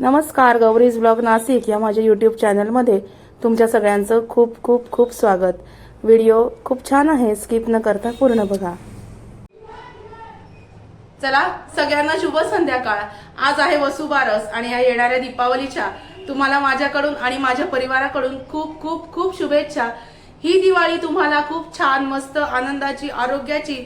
नमस्कार गौरीज ब्लॉग नाशिक या माझ्या यूट्यूब चॅनलमध्ये तुमच्या सगळ्यांचं खूप खूप खूप स्वागत. व्हिडिओ खूप छान आहे स्किप न करता पूर्ण बघा. चला सगळ्यांना शुभ संध्याकाळ. आज आहे वसुबारस आणि या येणाऱ्या दीपावलीच्या तुम्हाला माझ्याकडून आणि माझ्या परिवाराकडून खूप खूप खूप शुभेच्छा. ही दिवाळी तुम्हाला खूप छान मस्त आनंदाची आरोग्याची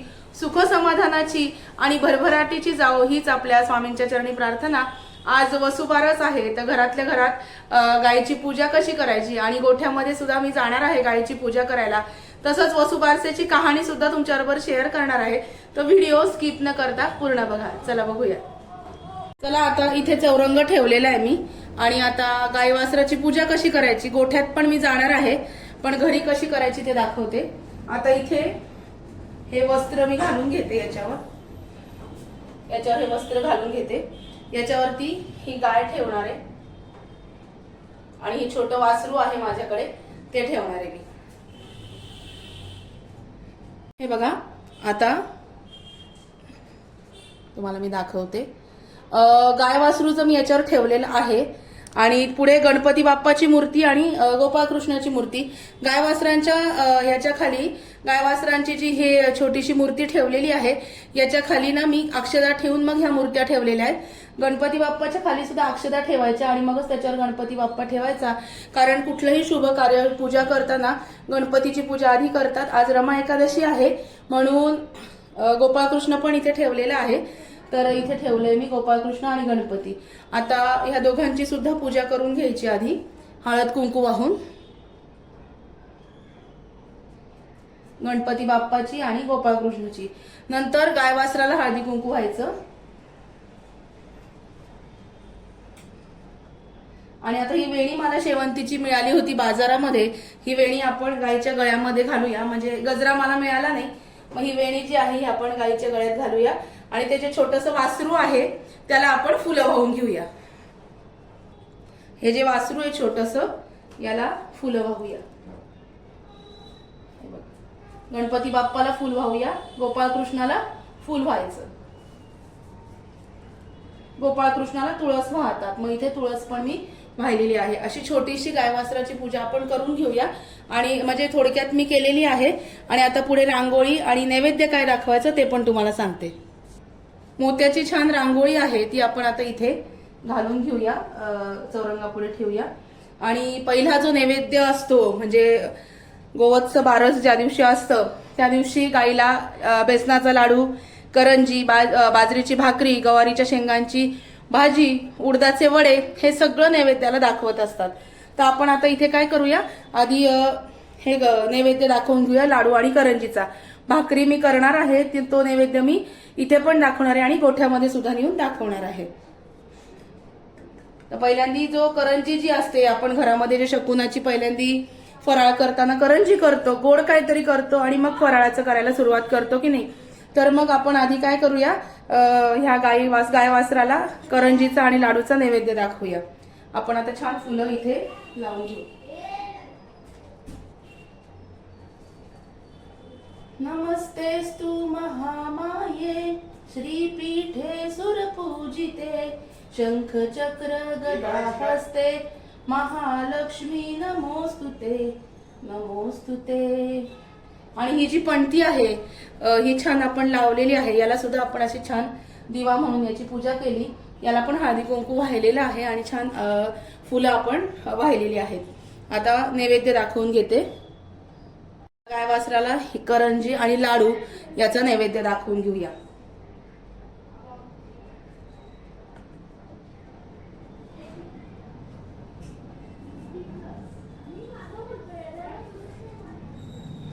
सुख समाधानाची आणि भरभराटीची जावो हीच आपल्या स्वामींच्या चरणी प्रार्थना. आज वसुबारस आहे तर घरातल्या घरात गायीची पूजा कशी करायची? आणि गोठ्यामध्ये सुद्धा मी जाणार आहे गायीची पूजा करायला. तसंच वसुबारसेची कहाणी सुद्धा तुमच्याबरोबर शेअर करणार आहे. तर व्हिडिओ स्किप न करता पूर्ण बघा. चला बघूया. चला आता इथे चौरंग ठेवलेला आहे मी. आणि आता गाई वासराची पूजा कशी करायची? गोठ्यात पण मी जाणार आहे पण घरी कशी करायची ते दाखवते. आता इथे हे वस्त्र मी घालून घेते याच्यावर. याच्यावर हे वस्त्र घालून घेते. याच्यावरती ही गाय ठेवणार आहे. आणि हे छोटं वासरू आहे माझ्याकडे ते ठेवणार आहे मी. हे बघा आता तुम्हाला मी दाखवते. गाय वासरूचं मी याच्यावर ठेवलेलं आहे. आणि पुढे गणपती बाप्पाची मूर्ती आणि गोपाळकृष्णाची मूर्ती. गायवासरांच्या ह्याच्या खाली गायवासरांची जी हे छोटीशी मूर्ती ठेवलेली आहे याच्या खाली ना मी अक्षदा ठेवून मग ह्या मूर्त्या ठेवलेल्या आहेत. गणपती बाप्पाच्या खाली सुद्धा अक्षदा ठेवायच्या आणि मगच त्याच्यावर गणपती बाप्पा ठेवायचा. कारण कुठलंही शुभ कार्य पूजा करताना गणपतीची पूजा आधी करतात. आज रमा एकादशी आहे म्हणून गोपाळकृष्ण पण इथे ठेवलेला आहे. तर इथे ठेवलंय मी गोपाळकृष्ण आणि गणपती. आता ह्या दोघांची सुद्धा पूजा करून घ्यायची आधी. हळद कुंकू वाहून. गणपती बाप्पाची आणि गोपाळकृष्णची. नंतर गाय वासराला हळदी कुंकू व्हायचं. आणि आता ही वेणी मला शेवंतीची मिळाली होती बाजारामध्ये. ही वेणी आपण गायीच्या गळ्यामध्ये घालूया. म्हणजे गजरा मला मिळाला नाही. मग ही वेणी जी आहे ही आपण गाईच्या गळ्यात घालूया. आणि ते जे छोटस वासरू आहे त्याला आपण फुलं वाहून घेऊया. हे जे वासरू आहे छोटस याला फुलं वाहूया. गणपती बाप्पाला फुल वाहूया गोपाळकृष्णाला फुल व्हायचं. गोपाळकृष्णाला तुळस वाहतात. मग इथे तुळस पण मी वाहिलेली आहे. अशी छोटीशी गायवासराची पूजा आपण करून घेऊया. आणि म्हणजे थोडक्यात मी केलेली आहे. आणि आता पुढे रांगोळी आणि नैवेद्य काय दाखवायचं ते पण तुम्हाला सांगते. मोत्याची छान रांगोळी आहे ती आपण आता इथे घालून घेऊया अं, चौरंगापुढे ठेवूया. आणि पहिला जो नैवेद्य असतो म्हणजे गोवत्स बारस ज्या दिवशी असतं त्या दिवशी गाईला बेसनाचा लाडू करंजी बा बाजरीची भाकरी गवारीच्या शेंगांची भाजी उडदाचे वडे हे सगळं नैवेद्याला दाखवत असतात. तर आपण आता इथे काय करूया? आधी हे नैवेद्य दाखवून घेऊया लाडू आणि करंजीचा. भाकरी मी करणार आहे तो नैवेद्य मी इथे पण दाखवणार आहे आणि गोठ्यामध्ये सुद्धा नेऊन दाखवणार आहे. तर पहिल्यांदी जो करंजी जी असते आपण घरामध्ये जे शकुनाची पहिल्यांदी फराळ करताना करंजी करतो गोड काहीतरी करतो आणि मग फराळाचं करायला सुरुवात करतो की नाही? तर मग आपण आधी काय करूया? ह्या गाई वास गाय वासराला करंजीचा आणि लाडूचा नैवेद्य दाखवूया. आपण आता छान फुलं इथे लावून घेऊ. नमस्तेस्तु महामाये श्रीपीठे सुरपूजिते शंख चक्र गदा हस्ते महालक्ष्मी नमोस्तुते नमोस्तुते आणि ही जी पणती आहे ही छान आपण लावलेली आहे याला सुद्धा आपण अशी छान दिवा म्हणून याची पूजा केली. याला पण हळदी कुंकू वाहिलेला आहे आणि छान फुलं आपण वाहिलेली आहेत. आता नैवेद्य दाखवून घेते. गाय वासराला करंजी आणि लाडू याचा नैवेद्य दाखवून घेऊया.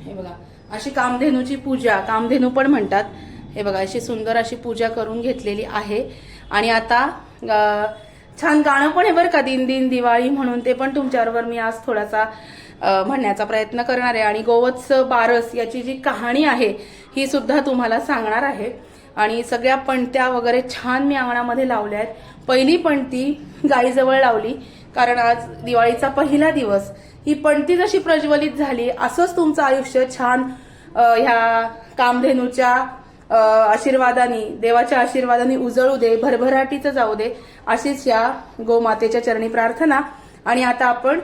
हे बघा अशी कामधेनूची पूजा कामधेनू पण म्हणतात. हे बघा अशी सुंदर अशी पूजा करून घेतलेली आहे. आणि आता छान गाणं पण आहे बरं का दिन दिन दिवाळी म्हणून. ते पण तुमच्याबरोबर मी आज थोडासा म्हणण्याचा प्रयत्न करणार आहे. आणि गोवत्स बारस याची जी कहाणी आहे ही सुद्धा तुम्हाला सांगणार आहे. आणि सगळ्या पणत्या वगैरे छान मी अंगणामध्ये लावल्या आहेत. पहिली पणती गाईजवळ लावली कारण आज दिवाळीचा पहिला दिवस. ही पणती जशी प्रज्वलित झाली असंच तुमचं आयुष्य छान ह्या कामधेनूच्या आशीर्वादानी आशीर्वादाने देवाच्या आशीर्वादाने उजळू दे भरभराटीचं जाऊ दे अशीच या गोमातेच्या चरणी प्रार्थना आणि आता आपण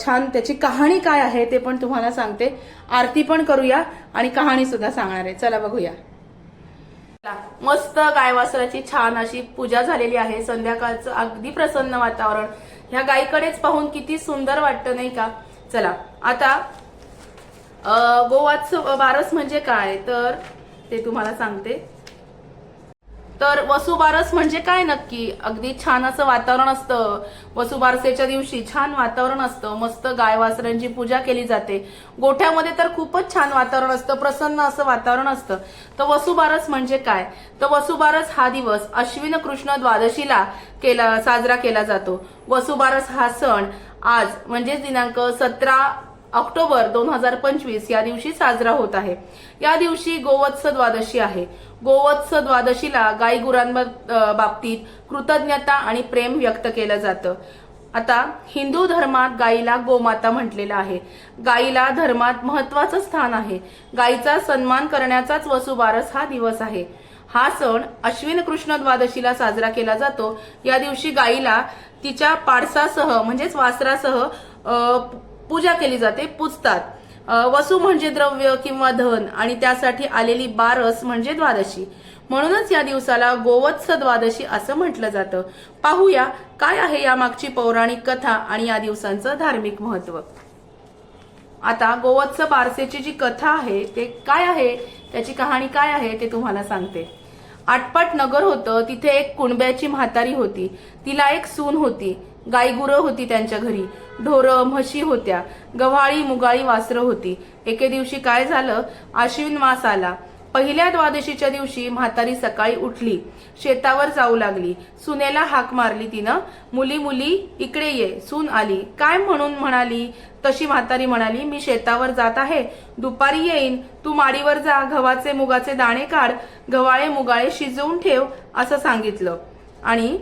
छान त्याची कहाणी काय आहे ते पण तुम्हाला सांगते. आरती पण करूया आणि कहाणी सुद्धा सांगणार आहे. चला बघूया. मस्त गायवासराची छान अशी पूजा झालेली आहे. संध्याकाळचं अगदी प्रसन्न वातावरण. ह्या गायीकडेच पाहून किती सुंदर वाटतं नाही का? चला. आता गोवाच बारस म्हणजे काय? तर ते तुम्हाला सांगते. तर वसुबारस म्हणजे काय नक्की? अगदी छान असं वातावरण असतं. वसुबारसेच्या दिवशी छान वातावरण असतं. मस्त गाय वासरांची पूजा केली जाते. गोठ्यामध्ये तर खूपच छान वातावरण असतं. प्रसन्न असं वातावरण असतं. तर वसुबारस म्हणजे काय? तर वसुबारस हा दिवस अश्विन कृष्ण द्वादशीला केला साजरा केला जातो. वसुबारस हा सण आज म्हणजेच दिनांक सतरा ऑक्टोबर दोन हजार पंचवीस या दिवशी साजरा होत आहे. या दिवशी गोवत्स द्वादशी आहे. गोवत्स द्वादशीला गाई गुरांबाबतीत कृतज्ञता आणि प्रेम व्यक्त केलं जातं. आता हिंदू धर्मात गाईला गोमाता म्हटलेलं आहे. गाईला धर्मात महत्वाचं स्थान आहे. गाईचा सन्मान करण्याचाच वसुबारस हा दिवस आहे. हा सण अश्विन कृष्ण द्वादशीला साजरा केला जातो. या दिवशी गाईला तिच्या पाडसासह म्हणजेच वासरासह पूजा केली जाते पूजतात. वसू म्हणजे द्रव्य किंवा धन आणि त्यासाठी आलेली बारस म्हणजे द्वादशी. म्हणूनच या दिवसाला गोवत्स द्वादशी असं म्हटलं जातं. पाहूया काय आहे या मागची पौराणिक कथा आणि या दिवसांचं धार्मिक महत्त्व आता गोवत्स बारसेची जी कथा आहे ते काय आहे? त्याची कहाणी काय आहे ते तुम्हाला सांगते. आटपाट नगर होतं तिथे एक कुणब्याची म्हातारी होती. तिला एक सून होती. गायगुरं होती त्यांच्या घरी. ढोरं म्हशी होत्या. गव्हाळी मुगाळी वासरं होती. एके दिवशी काय झालं? आश्विन मास आला. पहिल्या द्वादशीच्या दिवशी म्हातारी सकाळी उठली. शेतावर जाऊ लागली. सुनेला हाक मारली तिनं. मुली मुली इकडे ये. सून आली. काय म्हणून म्हणाली? तशी म्हातारी म्हणाली मी शेतावर जात आहे. दुपारी येईन. तू माडीवर जा. गव्हाचे मुगाचे दाणे काढ. गव्हाळे मुगाळे शिजवून ठेव असं सांगितलं. आणि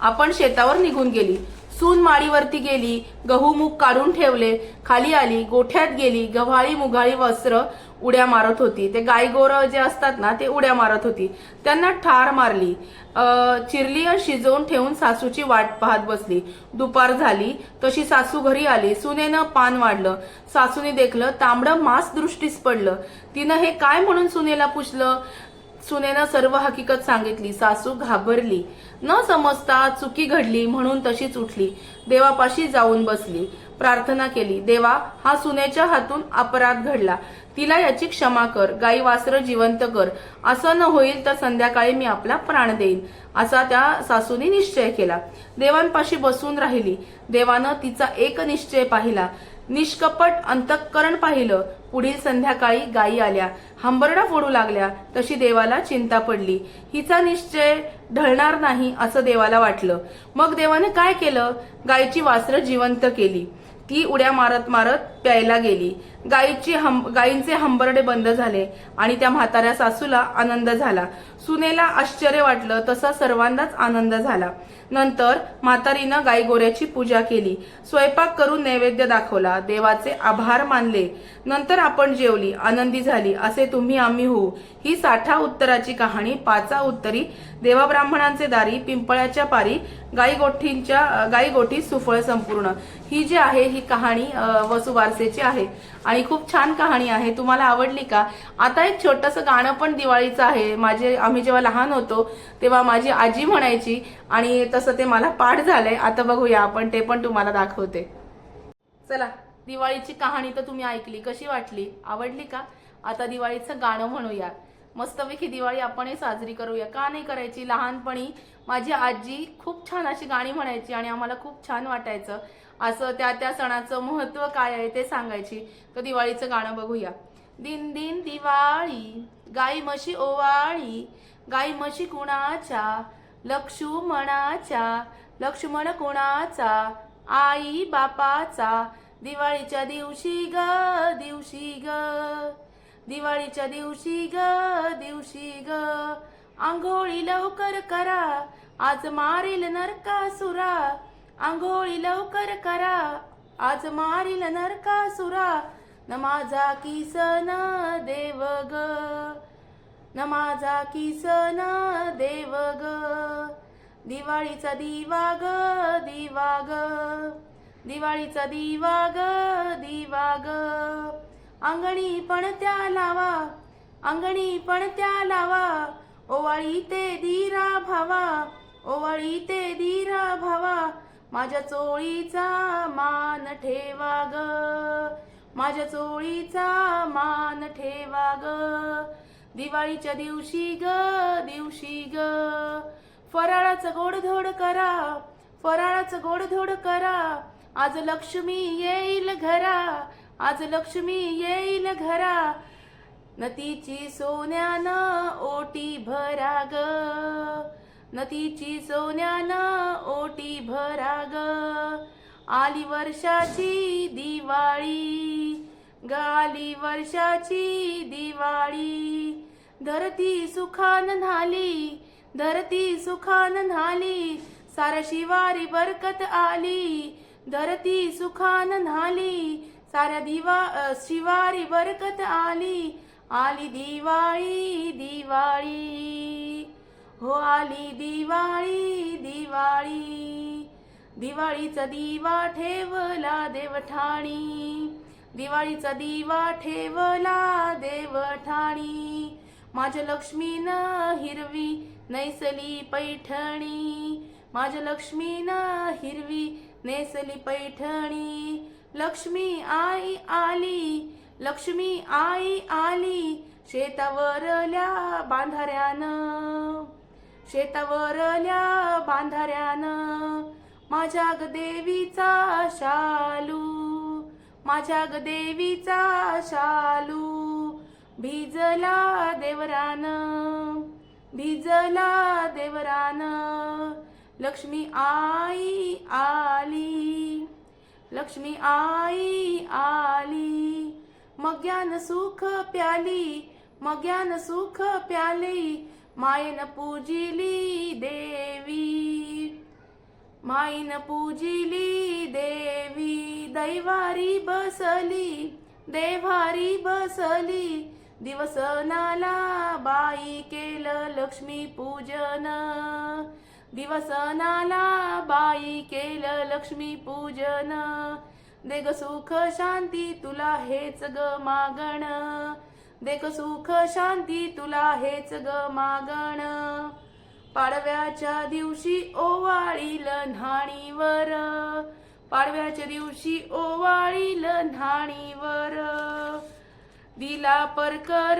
आपण शेतावर निघून गेली. सून माडीवरती गेली. गहू मूग काढून ठेवले. खाली आली. गोठ्यात गेली. गव्हाळी मुगाळी वस्त्र उड्या मारत होती. ते गायगोर जे असतात ना ते उड्या मारत होती. त्यांना ठार मारली. चिरली शिजवून ठेवून सासूची वाट पाहत बसली. दुपार झाली. तशी सासू घरी आली. सुनेनं पान वाढलं. सासूने देखलं तांबडं मांस दृष्टीस पडलं. तिनं हे काय म्हणून सुनेला पुछलं सुनेनं सर्व हकीकत सांगितली. सासू घाबरली. न समजता चुकी घडली म्हणून तशीच उठली. देवापाशी जाऊन बसली. प्रार्थना केली. देवा हा सुनेच्या हातून अपराध घडला. तिला याची क्षमा कर. गाई वासर जिवंत कर. असं न होईल तर संध्याकाळी मी आपला प्राण देईन. असा त्या सासूने निश्चय केला. देवांपाशी बसून राहिली. देवानं तिचा एक निश्चय पाहिला. निष्कपट अंतःकरण पाहिलं. पुढील संध्याकाळी गायी आल्या. हंबरडा फोडू लागल्या. तशी देवाला चिंता पडली. हिचा निश्चय ढळणार नाही असं देवाला वाटलं. मग देवाने काय केलं? गायीची वासरं जिवंत केली. ती उड्या मारत मारत प्यायला गेली. गायीची हं गायींचे हंबरडे बंद झाले आणि त्या म्हाताऱ्या सासूला आनंद झाला. सुनेला आश्चर्य वाटलं तसा सर्वांनाच आनंद झाला. नंतर म्हातारीनं गाई गोऱ्याची पूजा केली. स्वयंपाक करून नैवेद्य दाखवला. देवाचे आभार मानले. नंतर आपण जेवली. आनंदी झाली. असे तुम्ही आम्ही होऊ. ही साठा उत्तराची कहाणी पाचा उत्तरी देवाब्राह्मणांचे दारी पिंपळाच्या पारी गाई गोठींच्या गाई गोठी सुफळ संपूर्ण. ही जी आहे ही कहाणी अ, वसुबारसेची आहे. आणि खूप छान कहाणी आहे. तुम्हाला आवडली का? आता एक छोटस गाणं पण दिवाळीचं आहे. माझे आम्ही जेव्हा लहान होतो तेव्हा माझी आजी म्हणायची आणि तसं ते मला पाठ झालंय. आता बघूया आपण ते पण तुम्हाला दाखवते. चला दिवाळीची कहाणी तर तुम्ही ऐकली. कशी वाटली? आवडली का? आता दिवाळीचं गाणं म्हणूया. मस्तपैकी दिवाळी आपणही साजरी करूया. का नाही करायची? लहानपणी माझी आजी खूप छान अशी गाणी म्हणायची आणि आम्हाला खूप छान वाटायचं. असं त्या त्या सणाचं महत्त्व काय आहे ते सांगायची. तर दिवाळीचं गाणं बघूया. दिन दिन दिवाळी गाई म्हशी ओवाळी गाई म्हशी कुणाच्या लक्ष्मणाच्या लक्ष्मण कुणाचा आई बापाचा. दिवाळीच्या दिवशी ग दिवशी ग. दिवाळीच्या दिवशी ग दिवशी ग. आंघोळी लवकर करा आज मारील नरकासुरा. आंघोळी लवकर करा. आज मारील नरकासुरा न माझा किसन देव ग. न माझा किसन देव ग. दिवाळीचा दिवा ग दिवा ग. दिवाळीचा दिवा ग दिवा ग. अंगणी पणत्या लावा. अंगणी पणत्या लावा. ओवाळी ते धीरा भावा. ओवाळी ते धीरा भावा. माझ्या चोळीचा मान ठेवा ग. माझ्या चोळीचा मान ठेवा ग. दिवाळीच्या दिवशी ग दिवशी ग. फराळाचं गोडधोड करा फराळाचं गोडधोड करा. आज लक्ष्मी येईल घरा आज लक्ष्मी येईल घरा. नतीची सोन्यानं ओटी भरा ग. नदीची सोन्यानं ओटी भराग ग आली वर्षाची दिवाळी गाली वर्षाची दिवाळी. धरती सुखान न्हाली धरती सुखान न्हाली सार शिवारी बरकत आली. धरती सुखान न्हाली साऱ्या दिवा शिवारी बरकत आली. आली दिवाळी दिवाळी. हो आली दिवाळी दिवाळी. दिवाळीचा दिवा ठेवला देवठाणी. दिवाळीचा दिवा ठेवला देवठाणी. माझ्या लक्ष्मीनं हिरवी नैसली पैठणी. माझ्या लक्ष्मीनं हिरवी नेसली पैठणी. लक्ष्मी आई आली लक्ष्मी आई आली. शेतावरल्या बांधाऱ्यानं शेतावरल्या बांधाऱ्यानं. माझ्या ग देवीचा शालू माझ्या ग देवीचा शालू. भिजला देवरान भिजला देवरान. लक्ष्मी आई आली लक्ष्मी आई आली. मग्यान सुख प्याली मग्यान सुख प्याली. मायन पूजिली देवी मायन पूजिली देवी दैवारी बसली देवारी बसली दिवसनाला बाई केलं लक्ष्मी पूजन. दिवसनाला बाई केलं लक्ष्मी पूजन. देग सुख शांती तुला हेच ग मागण. देख सुख शांती तुला हेच ग मागण. पाडव्याच्या दिवशी ओवाळील न्हाणीवर. पाडव्याच्या दिवशी ओवाळील न्हाणीवर. दिला परकर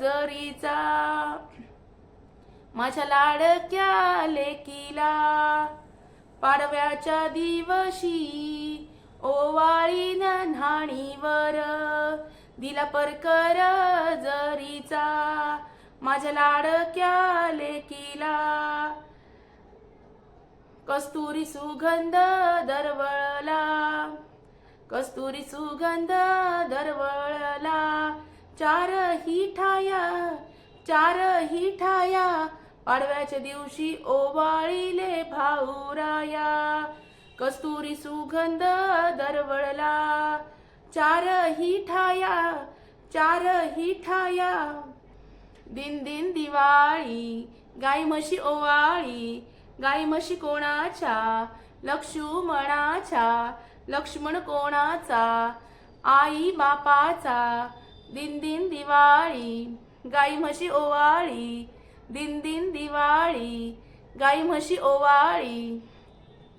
जरीचा. माझ्या लाडक्या लेकीला. पाडव्याच्या दिवशी ओवाळीन न्हाणीवर. दिला परकर जरीचा माझ्या लाडक्या लेकीला. कस्तुरी सुगंध दरवळला कस्तुरी सुगंध दरवळला. चार ही ठाया चार ही ठाया पाडव्याच्या दिवशी ओवाळीले भाऊराया. कस्तुरी सुगंध दरवळला चार ही ठाया चार ही ठाया दिन दिन दिवाळी गाई म्हशी ओवाळी गाई म्हशी कोणाच्या लक्ष्मणाच्या लक्ष्मण कोणाचा आई बापाचा। दिन दिन दिवाळी गाई म्हशी ओवाळी। दिन दिन दिवाळी गाई म्हशी ओवाळी।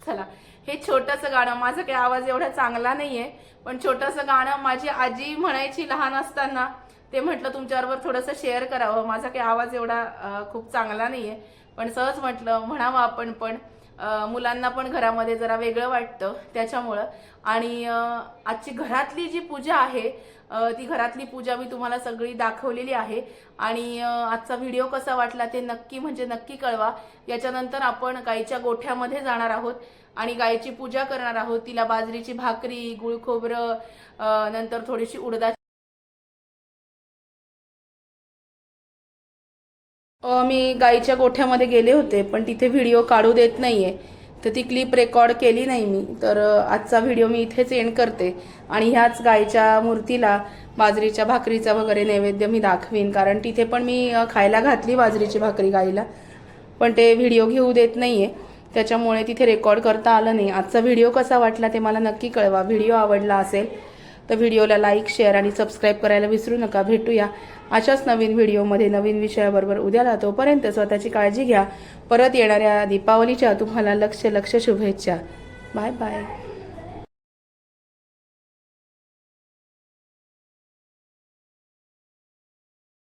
चला हे छोटंसं गाणं. माझा काही आवाज एवढा चांगला नाही आहे पण छोटंसं गाणं माझी आजी म्हणायची लहान असताना. ते म्हटलं तुमच्याबरोबर थोडंसं शेअर करावं. माझा काही आवाज एवढा खूप चांगला नाही आहे पण सहज म्हटलं म्हणावं आपण पण. मुलांना पण घरामध्ये जरा वेगळं वाटतं त्याच्यामुळं. आणि आजची घरातली जी पूजा आहे ती घरातली पूजा मी तुम्हाला सगळी दाखवलेली आहे. आणि आजचा व्हिडिओ कसा वाटला ते नक्की म्हणजे नक्की कळवा. याच्यानंतर आपण गाईच्या गोठ्यामध्ये जाणार आहोत आणि गायची पूजा करणार आहोत. तिला बाजरीची भाकरी गुळखोबरं नंतर थोडीशी उडदा मी गाईच्या गोठ्यामध्ये गेले होते पण तिथे व्हिडिओ काढू देत नाही आहे तर ती क्लिप रेकॉर्ड केली नाही मी. तर आजचा व्हिडिओ मी इथेच एंड करते. आणि ह्याच गायच्या मूर्तीला बाजरीच्या भाकरीचा वगैरे नैवेद्य मी दाखवीन. कारण तिथे पण मी खायला घातली बाजरीची भाकरी गाईला. पण ते व्हिडिओ घेऊ देत नाही आहे त्याच्यामुळे तिथे रेकॉर्ड करता आलं नाही. आजचा व्हिडिओ कसा वाटला ते मला नक्की कळवा. व्हिडिओ आवडला असेल तर व्हिडिओला लाईक शेअर आणि सबस्क्राईब करायला विसरू नका. भेटूया अशाच नवीन व्हिडिओमध्ये. नवीन विषयाबरोबर उद्याला तोपर्यंत स्वतःची काळजी घ्या. परत येणाऱ्या दीपावलीच्या तुम्हाला लक्ष लक्ष शुभेच्छा. Bye bye.